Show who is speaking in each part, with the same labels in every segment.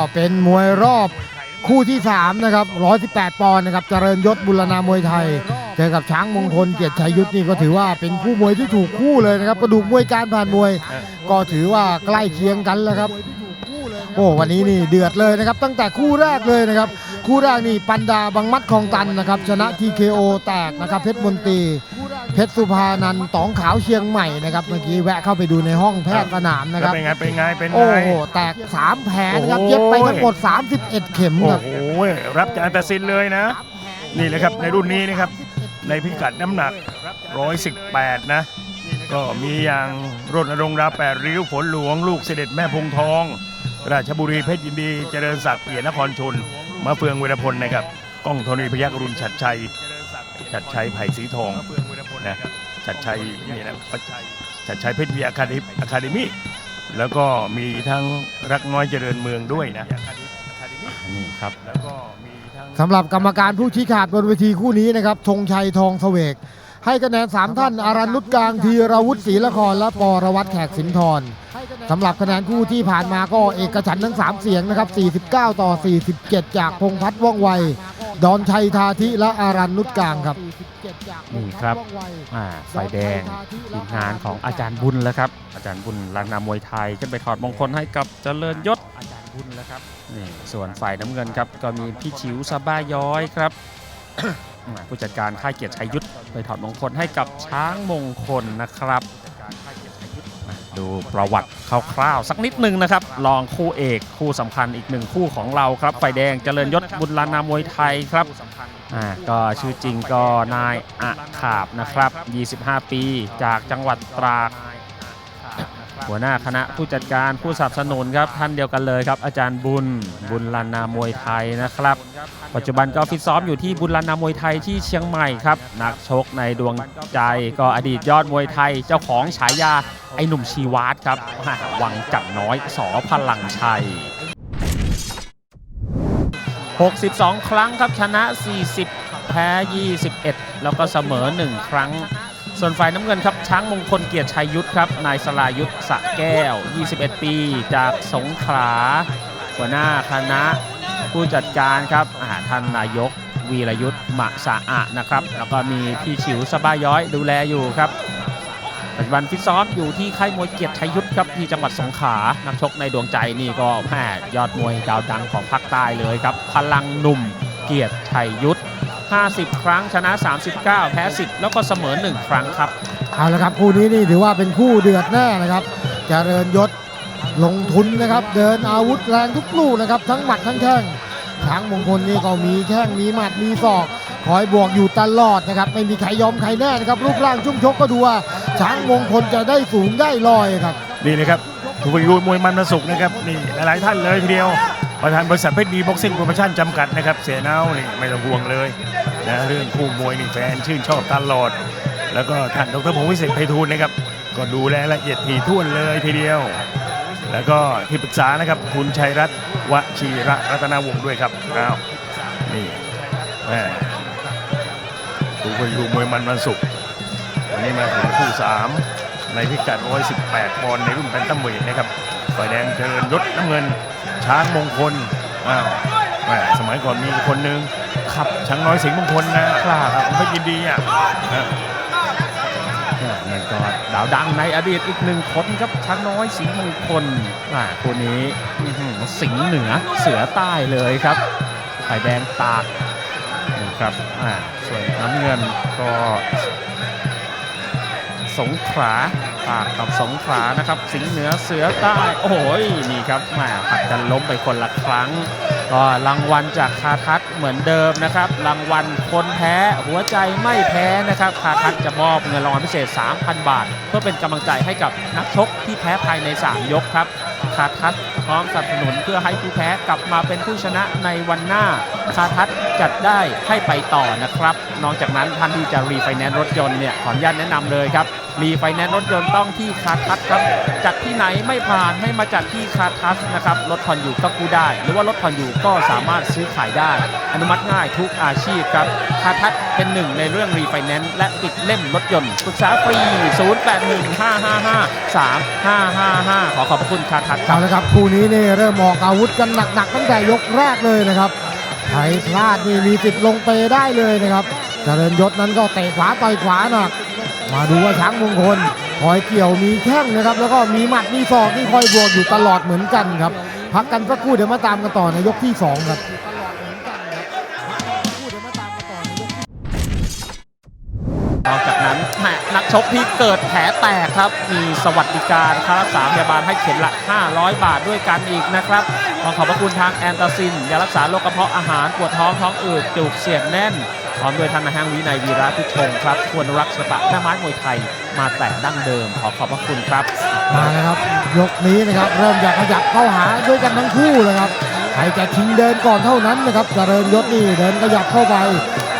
Speaker 1: ก็เป็นมวยรอบคู่ที่ 3 นะครับ 118 ปอนด์นะครับ เจริญยศบุรณามวยไทย เจอกับช้างมงคลเกียรติชัยยุทธนี่ก็ถือว่าเป็นคู่มวยที่ถูกคู่เลยนะครับ กระดูกมวยการผ่านมวย ก็ถือว่าใกล้เคียงกันแล้วครับ โอ้วันนี้นี่เดือดเลยนะครับ ตั้งแต่คู่แรกเลยนะครับ คู่แรกนี่ปันดาบังมัดคลองตันนะครับ ชนะ TKO แตกนะครับ เพชรมนตรีเพชรสุภานันท์ตองขาวเชียงใหม่นะครับเมื่อกี้แวะเข้าไปดูในห้องแพทย์สนามนะค
Speaker 2: แล้ว
Speaker 1: รับ
Speaker 2: เป็นไงเป็นไงเป็นไง
Speaker 1: โอ้โหแตก 3 แผลนะครับ
Speaker 2: โอ้โห
Speaker 1: เย็บไปทั้งหมด 31 เข็ม
Speaker 2: โอ้
Speaker 1: ครับ
Speaker 2: โหรับจากอันตรสินเลยนะ นี่เลยครับในรุ่นนี้นะครับในพิกัดน้ำหนัก 118 นะ ก็มีอย่างรถนรงค์ราแปดริ้วฝนหลวง ลูกเสด็จแม่พงทอง ราชบุรีเพชรยินดีเจริญศักดิ์เกียรตินครชน มาเฟืองเวรพลนะครับก้องธรณีพยักรุณชัดชัยชัดชัยไผ่สีทองนะชัดชัยนี่นะชัดชัยเพชรวีอาคาเดอะคาเดมี่แล้วก็มีทั้งรักน้อยเจริญเมืองด้วยนะ
Speaker 3: นี่ครับ
Speaker 2: แล้วก็มีทั้ง
Speaker 1: สำหรับกรรมการผู้ชี้ขาดบนเวทีคู่นี้นะครับธงชัยทองเสวก ให้คะแนน 3 ท่านอารันนุชกลางธีรวุฒิศรีละครและปรวัตรแขกสินทรสำหรับคะแนนคู่ที่ผ่านมาก็เอกฉันท์ทั้ง 3 เสียงนะครับ 49 ต่อ 47 จากพงษ์พัฒน์ว่องไว ดอนชัยทาธิและอารันนุชกลางครับ
Speaker 3: นี่ครับอ่าไฟแดงทีมงานของอาจารย์บุญแล้วครับ อาจารย์บุญลานนามวยไทยขึ้นไปถอดมงคลให้กับเจริญยศอาจารย์บุญแล้วครับนี่ส่วนฝ่ายน้ำเงินครับก็มีพี่ชิวสบ้าย้อยครับอ่า ผู้จัดการค่ายเกียรติชัยยุทธไปถอดมงคลให้กับช้างมงคลนะครับ ดูประวัติคร่าวๆสักนิดนึงนะครับลองคู่เอกคู่สำคัญอีกหนึ่งคู่ของเราครับไฟแดงเจริญยศบุญลานนามวยไทยครับอ่าก็ชื่อจริงก็นายอาขาบนะครับ 25 ปีจากจังหวัดตราด หัวหน้าคณะผู้จัดการผู้สนับสนุนครับท่านเดียวกันเลยครับอาจารย์บุญบุญลานนามวยไทยนะครับ ปัจจุบันก็ฟิตซ้อมอยู่ที่บุญลานนามวยไทยที่เชียงใหม่ครับนักชกในดวงใจก็อดีตยอดมวยไทยเจ้าของฉายาไอหนุ่มชีวาดครับวังจักรน้อยสอพลังชัย 62 ครั้งครับชนะ 40 แพ้ 21 แล้วก็เสมอ 1 ครั้ง ส่วนฝ่ายน้ำเงินครับช้างมงคลเกียรติชัยยุทธครับนายสลายุทธสะแก้ว 21 ปี จากสงขลาหัวหน้าคณะ ผู้จัดการครับอาท่านนายก วีรยุทธ์มะสะอะนะครับ แล้วก็มีพี่ฉิวสบาย้อยดูแลอยู่ครับปัจจุบันฟิตซ้อมอยู่ที่ค่ายมวยเกียรติชัยยุทธครับที่จังหวัดสงขลานักชกในดวงใจนี่ก็แม่ยอดมวยดาวดังของภาคใต้เลยครับพลังหนุ่มเกียรติชัยยุทธ 50 ครั้งชนะ 39 แพ้ 10 แล้วก็เสมอ 1 ครั้งครับ
Speaker 1: เอาละครับคู่นี้นี่ถือว่าเป็นคู่เดือดแน่นะครับเจริญยศลงทุนนะครับ เดินอาวุธแรงทุกลูกนะครับ ทั้งหมัดทั้งแข้งช้างมงคลนี่ก็มีแข้งมีหมัดมีศอกคอยบวกอยู่ตลอดนะครับ ไม่มีใครยอมใครแน่นะครับรูปร่างชุ่มชกก็ดูว่าช้างมงคลจะได้สูงได้ลอยครับ
Speaker 2: นี่เลยครับทุกยูมวยมันมาสุกนะครับนี่หลายๆท่านเลยทีเดียวประธานบริษัทเพชรดีบ็อกซิ่งโปรโมชั่นจำกัดนะครับ เสียเนานี่ไม่ต้องห่วงเลย นะเรื่องคู่มวยนี่แฟนชื่นชอบตลอด แล้วก็ท่านดรพงศ์วิเศษไพฑูรย์นะครับ ก็ดูแลละเอียดถี่ถ้วนเลยทีเดียว แล้วก็ที่ปรึกษานะครับคุณชัยรัตน์วชีระรัตนวงศ์ด้วยครับอ้าวนี่แม่ดูไปดูมวยมันมันสุกวันนี้มาถึงคู่สามในพิกัด 118 ปอนด์ในรุ่นแบนตัมเวทนะครับฝ่ายแดงเจริญยศน้ำเงิน ช้างมงคล อ้าวแม่สมัยก่อนมีคนหนึ่ง ขับช้างน้อยสิงห์มงคลนะครับผมไม่ยินดีอะอะ
Speaker 3: นี่ก็ดาวดังในอดีตอีกหนึ่งคนครับช้างน้อยสิงห์มงคลอ่าคู่นี้อื้อหือสิงห์เหนือเสือใต้เลยครับฝ่ายแดงตากนี่ครับอ่าส่วนน้ำเงินก็สงขลาตากกับสงขลานะครับ สิงห์เหนือเสือใต้ โอ้โหนี่ครับแหมาผัดกันล้มไปคนละครั้ง ก็รางวัลจากคาทัศน์เหมือนเดิมนะครับ รางวัลคนแพ้หัวใจไม่แพ้นะครับ คาทัศน์จะมอบเงินรางวัลพิเศษ 3,000 บาท เพื่อเป็นกำลังใจให้กับนักชกที่แพ้ภายใน 3 ยกครับ คาทัศน์พร้อมสนับสนุนเพื่อให้ผู้แพ้กลับมาเป็นผู้ชนะในวันหน้า คาทัศจัดได้ให้ไปต่อนะครับ นอกจากนั้นท่านที่จะรีไฟแนนซ์รถยนต์เนี่ยขออนุญาตแนะนำเลยครับรีไฟแนนซ์รถยนต์ต้องที่คาทัศครับจัดที่ไหนไม่ผ่านให้มาจัดที่คาทัสนะครับรถผ่อนอยู่ก็กู้ได้ หรือว่ารถผ่อนอยู่ก็สามารถซื้อขายได้ อนุมัติง่ายทุกอาชีพครับคาทัสเป็นหนึ่งในเรื่องรีไฟแนนซ์และปิดเล่มรถยนต์ปรึกษาฟรี 0815553555 ขอขอบพระคุณคาทัสครั
Speaker 1: เอา
Speaker 3: บ
Speaker 1: ละครับคู่นี้นี่เริ่มออกอาวุธกันหนักๆตั้งแต่ยกแรกเลยนะครับ ครพลาดนี่มีสิทธิ์ลงเปได้เลยนะครับเจริญยศนั้นก็เตะขวาต่อยขวาหนักมาดูว่าช้างมงคลคอยเกี่ยวมีแข้งนะครับ แล้วก็มีหมัดมีศอกที่คอยบวกอยู่ตลอดเหมือนกันครับ พักกันสักครู่เดี๋ยวมาตามกันต่อในยกที่สองครับ
Speaker 3: นอกจากนั้นแหมนักชกที่เกิดแผลแตกครับ มีสวัสดิการค่ารักษาพยาบาลให้เข็มละ 500 บาทด้วยกันอีกนะครับ ขอขอบพระคุณทางแอนตาซินยารักษาโรคกระเพาะอาหารปวดท้องท้องอืดจุกเสียดแน่นพร้อมด้วยท่านนายห้างวินัยวีระพิชงครับควรรักสตะหน้าไม้มวยไทยมาแต่ดั้งเดิม ขอขอบพระคุณครับ
Speaker 1: มาแล้วครับ ยกนี้นะครับ เริ่มอยากขยับเข้าหาด้วยกันทั้งคู่เลยครับใครจะชิงเดินก่อนเท่านั้นนะครับเจริญยศนี่เดินขยับเข้าไป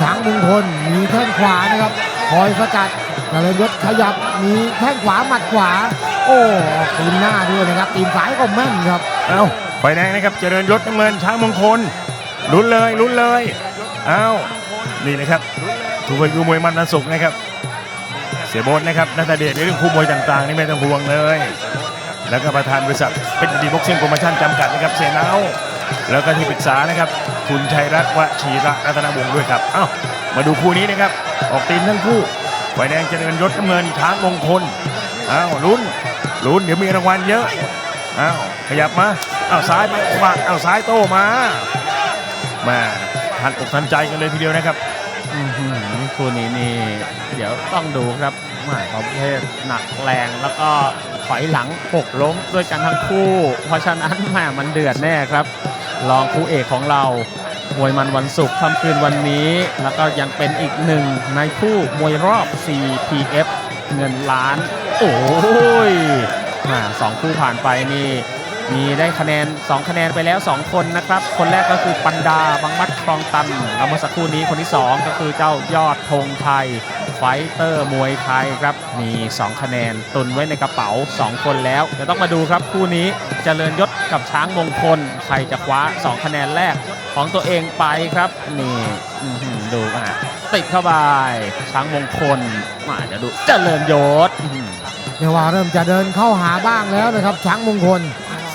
Speaker 1: ช้างมงคลมีแข้งขวานะครับคอยสกัดเจริญยศขยับมีแข้งขวาหมัดขวา โอ้ออกตีนหน้าด้วยนะครับตีนซ้ายก็แม่นครับ
Speaker 2: เอ้า ไฟแดงนะครับเจริญยศน้ำเงินช้างมงคลลุ้นเลยลุ้นเลยเอ้านี่นะครับถูกไปดูมวยมันวันศุกร์นะครับ เสียโบนนะครับนัทเดชในเรื่องคู่มวยต่างๆนี่ไม่ต้องห่วงเลย แล้วก็ประธานบริษัทเป็นดีบ็อกซิ่งโปรโมชั่นจำกัดนะครับเซนาแล้วก็ที่ปรึกษานะครับ คุณชัยรัตน์วชีระรัตนวงศ์ด้วยครับเอ้ามาดูคู่นี้นะครับ ออกตีนทั้งคู่ไฟแดงเจริญยศน้ำเงินช้างมงคลเอ้าลุ้นลุ้นเดี๋ยวมีรางวัลเยอะอ้าวขยับมา อ้าวซ้ายไปขวาอ้าวซ้ายโต้มามาทันอกทันใจกันเลยทีเดียวนะครับ
Speaker 3: อื้อหือคู่นี้นี่เดี๋ยวต้องดูครับแหมาประเภทหนักแรงแล้วก็ถอยหลังหกล้มด้วยกันทั้งคู่ เพราะฉะนั้นแหมมันเดือดแน่ครับรองคู่เอกของเรามวยมันวันศุกร์ค่ำคืนวันนี้ แล้วก็ยังเป็นอีกหนึ่งในคู่มวยรอบ CPF เงินล้าน โอ้ยแหมาสองคู่ผ่านไปนี่ มีได้คะแนน 2 คะแนนไปแล้ว 2 คนนะครับ คนแรกก็คือปันดาบางมัดคลองตันแล้วเมื่อสักครู่นี้คนที่ 2 ก็คือเจ้ายอดธงไทย ไฟเตอร์มวยไทยครับ มี 2 คะแนนตุนไว้ในกระเป๋า 2 คนแล้วเดี๋ยวต้องมาดูครับคู่นี้เจริญยศกับช้างมงคลใครจะคว้า 2 คะแนนแรกของตัวเองไปครับนี่ดูอะติดเข้าไปช้างมงคลมาเดี๋ยวดูเจริญยศ
Speaker 1: เรียว่าเริ่มจะเดินเข้าหาบ้างแล้วนะครับช้างมงคล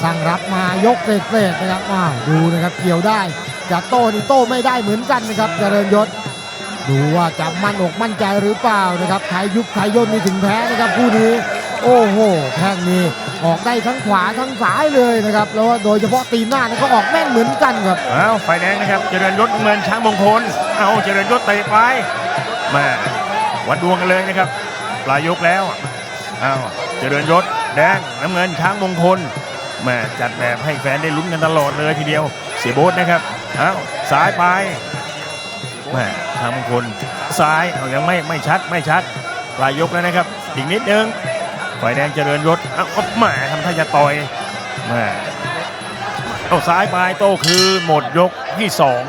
Speaker 1: สั่งรับมายกเศษๆนะครับอ้าวดูนะครับเกี่ยวได้จะโต้นี่โต้ไม่ได้เหมือนกันนะครับเจริญยศ ดูว่าจะมั่นอกมั่นใจหรือเปล่านะครับใครยุบใครย่นนี่ถึงแพ้นะครับคู่นี้ โอ้โหแข้งนี้ออกได้ทั้งขวาทั้งซ้ายเลยนะครับแล้วโดยเฉพาะตีนหน้านี่ก็ออกแม่นเหมือนกันครับ
Speaker 2: อ้าวไฟแดงนะครับเจริญยศน้ำเงินช้างมงคลเอาเจริญยศเตะไปมาวัดดวงกันเลยนะครับปลายยกแล้วอ้าวเจริญยศแดงน้ำเงินช้างมงคล แมาจัดแบบให้แฟนได้ลุ้นกันตลอดเลยทีเดียว เสียโบ๊ทนะครับอ้าวซ้ายไปแมาช้างมงคลซ้ายเอายังไม่ไม่ชัดไม่ชัดปลายยกแล้วนะครับอีกนิดนึงไฟแดงเจริญยศเอ้าแหมาทำท่าจะต่อยแม่เอาซ้ายไปโต้คืนหมดยกที่สอง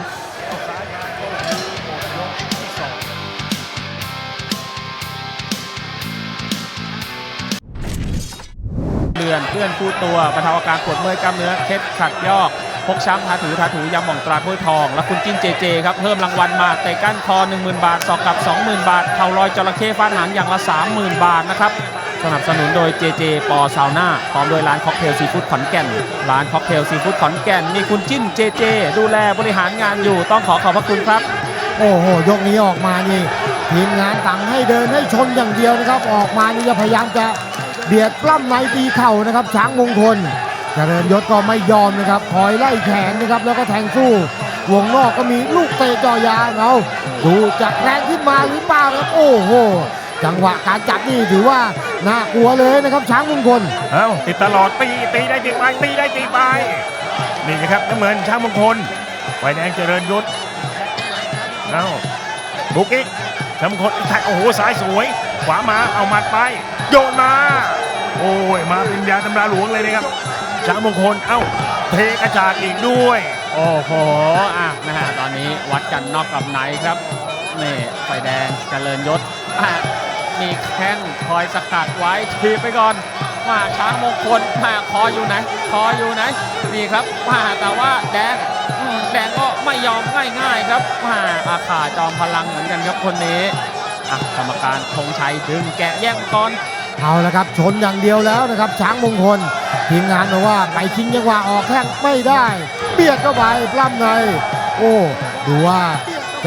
Speaker 3: ลือนเพื่อนคู่ตัวบรรเทาอาการปวดเมื่อยกล้ามเนื้อเคล็ดขัดยอกพกช้ำทาถูทาถูยำหม่องตราถ้วยทอง และคุณจิ้นเจเจครับเพิ่มรางวัลมาเตะก้านคอ 10,000 บาทสอกกับ 20,000 บาทเข่าลอยจระเข้ฟาดหางอย่างละ 30,000 บาทนะครับสนับสนุนโดยเจเจปอซาวน่าพร้อมโดยร้านค็อกเทลซีฟู้ดขอนแก่น ร้านค็อกเทลซีฟู้ดขอนแก่น มีคุณจิ้นเจเจ ดูแลบริหารงานอยู่ต้องขอขอบพระคุณครับ
Speaker 1: โอ้โห ยกนี้ออกมานี่ทีมงานสั่งให้เดินให้ชนอย่างเดียวนะครับ ออกมานี่จะพยายามจะ เบียดปล้ำในตีเข่านะครับ ช้างมงคลเจริญยศก็ไม่ยอมนะครับคอยไล่แขนนะครับ แล้วก็แทงสู้วงนอกก็มีลูกเตะจ่อยางเอาดูจะแรงขึ้นมาหรือเปล่าครับโอ้โหจังหวะการจับนี่ถือว่าน่ากลัวเลยนะครับช้างมงคล
Speaker 2: เอาติดตลอดตีตีได้ตีไปตีได้ตีไปนี่นะครับน้ำเงินช้างมงคลไฟแดงเจริญยศเอาบุกอีก ช้างมงคลแท็กโอ้โหซ้ายสวย ขวามาเอาหมัดไป โยนมา โอ้ยมาเป็นยาตำราหลวงเลยนะครับช้างมงคลเอ้าเทกระจาดอีกด้วย
Speaker 3: โอ้โหอะนะฮะตอนนี้วัดกันนอกกับไหนครับนี่ไฟแดงเจริญยศอะมีแข้งคอยสกัดไว้ทีบไปก่อน มาช้างมงคลมาคออยู่ไหนคออยู่ไหนนี่ครับมาแต่ว่าแดงแดงก็ไม่ยอมง่ายๆครับมาอาขาจอมพลังเหมือนกันครับคนนี้กรรมการธงชัยดึงแกะแย่งก่อน
Speaker 1: เอาละครับชนอย่างเดียวแล้วนะครับช้างมงคลทีมงานบอกว่าไปทิ้งจังหวะออกแข้งไม่ได้ เบียดเข้าไปปล้ำในโอ้ดูว่า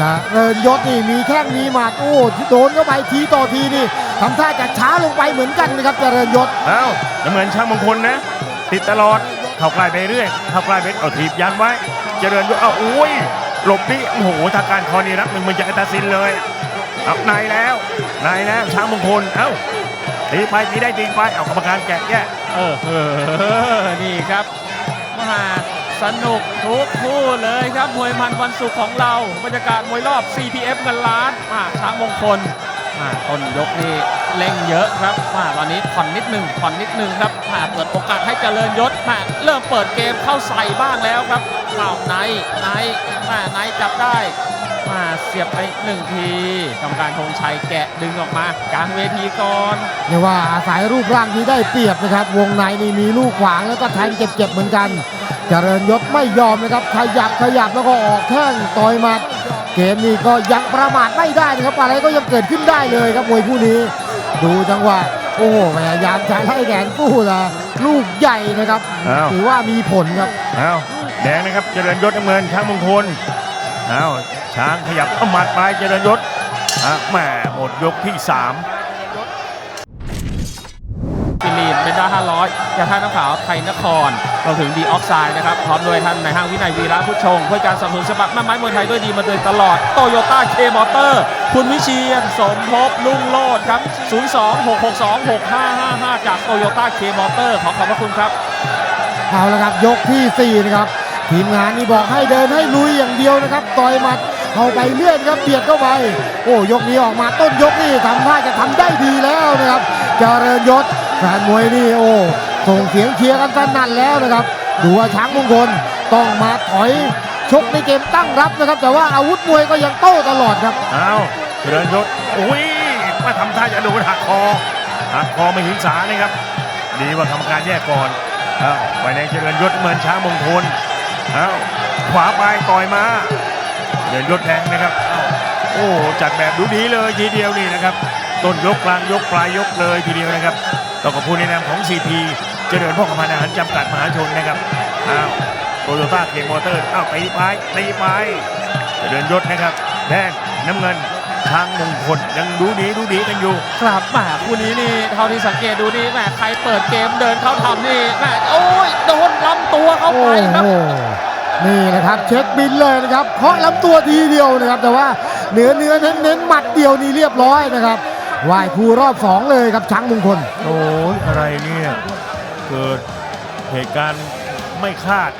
Speaker 1: จะเริญยศนี่มีแข้งมีหมัดโอ้โดนเข้าไปทีต่อทีนี่ ทำท่าจะช้าลงไปเหมือนกันนะครับเจริญยศ
Speaker 2: เอ้าน้ำเงินช่างมงคลนะ ติดตลอดเข้าใกล้ไปเรื่อยเข้าใกล้ไปเอาถีบยันไว้ เจริญยศเอาอุ้ยหลบนี่โอ้โหทางการคอนี่รับหนึ่งมันจะอัตสินเลยเอาในแล้วในแล้วช้างมงคลเอ้าตีไปตีได้ตีไปเอากรรมการแกะแยะ
Speaker 3: เออเออนี่ครับมาสนุกทุกคู่เลยครับมวยมันวันศุกร์ของเราบรรยากาศมวยรอบ CPF เงินล้านมาช้างมงคล มาต้นยกนี่เล่งเยอะครับมาตอนนี้ผ่อนนิดหนึ่งผ่อนนิดหนึ่งครับมาเปิดโอกาสให้เจริญยศมาเริ่มเปิดเกมเข้าใส่บ้างแล้วครับอ้าวไนท์ไนท์มาไนท์จับได้มาเสียบไปหนึ่งทีกรรมการธงชัยแกะดึงออกมากลางเวทีก่อน
Speaker 1: เรียกว่าอาศัยรูปร่างที่ได้เปรียบนะครับ วงในนี่มีลูกขวางแล้วก็แทงเจ็บๆเหมือนกัน เจริญยศไม่ยอมนะครับขยับขยับแล้วก็ออกแข้งต่อยหมัด เกมนี้ก็ยังประมาทไม่ได้นะครับอะไรก็ยังเกิดขึ้นได้เลยครับมวยคู่นี้ ดูจังหวะโอ้โหพยายามจะไล่แขนกู้ละลูกใหญ่นะครับ
Speaker 2: อ้าว
Speaker 1: ถือว่ามีผลครับ
Speaker 2: เอาแดงนะครับเจริญยศน้ำเงินช้างมงคลเอาช้างขยับเอาหมัดไปเจริญยศอะแหม่หมดยกที่สาม
Speaker 3: ฟิลีนเบนด้า500ยาท่าน้ำขาวไทยนครรวมถึงดีออกไซด์นะครับ พร้อมด้วยท่านในห้างวินัยวีระผู้ชงเพื่อการสนับสนุนสมัครแม่ไม้มวยไทยด้วยดีมาโดยตลอดโตโยต้าเคมอเตอร์คุณวิเชียนสมภพลุ่งโลดครับ 026626555 จากโตโยต้าเคมอเตอร์ขอขอบพระคุณครับ
Speaker 1: เอาละครับยกที่ 4 นะครับ ทีมงานนี่บอกให้เดินให้ลุยอย่างเดียวนะครับต่อยหมัดเข้าไปเลื่อนครับเบียดเข้าไป โอ้ยกนี้ออกมาต้นยกนี่ทำท่าจะทำได้ดีแล้วนะครับเจริญยศ แฟนมวยนี่โอ้ส่งเสียงเชียร์กันสนั่นแล้วนะครับ ดูว่าช้างมงคลต้องมาถอยชกในเกมตั้งรับนะครับ แต่ว่าอาวุธมวยก็ยังโต้ตลอดครับ
Speaker 2: เอาเจริญยศอุ้ยมาทำท่าจะโดนหักคอหักคอไม่หิงสานะครับ ดีว่ากรรมการแยกก่อนเอาไฟแดงเจริญยศเหมือนช้างมงคลเอาขวาไปต่อยมาเจริญยศแทงนะครับอาโอ้จัดแบบดูดีเลยทีเดียวนี่นะครับ ต้นยกกลางยกปลายยกเลยทีเดียวนะครับ ต้องขอบคุณในนามของ CP เจริญพ่อขพันธ์อาหารจำกัดมหาชนนะครับอ้าวโตโยต้าเคมอเตอร์อ้าวตีไปตีไปเจริญยศนะครับแดงน้ำเงินทางมงคลยังดูดีดูดีกันอยู่
Speaker 3: ครับแหมคู่นี้นี่เท่าที่สังเกตดูนี่แหมใครเปิดเกมเดินเข้าทำนี่แหมโอ้ยโดนลำตัวเข้า
Speaker 1: โอ้
Speaker 3: ไปครับ
Speaker 1: โหนี่แหละครับเช็คบินเลยนะครับเคาะลำตัวทีเดียวนะครับ แต่ว่าเนื้อเนื้อเน้นเน้นๆหมัดเดียวนี่เรียบร้อยนะครับ ไหวคู่รอบสองเลยครับช้างมงคล
Speaker 2: โอ้ยอะไรเนี่ย เกิดเหตุการณ์ไม่คาด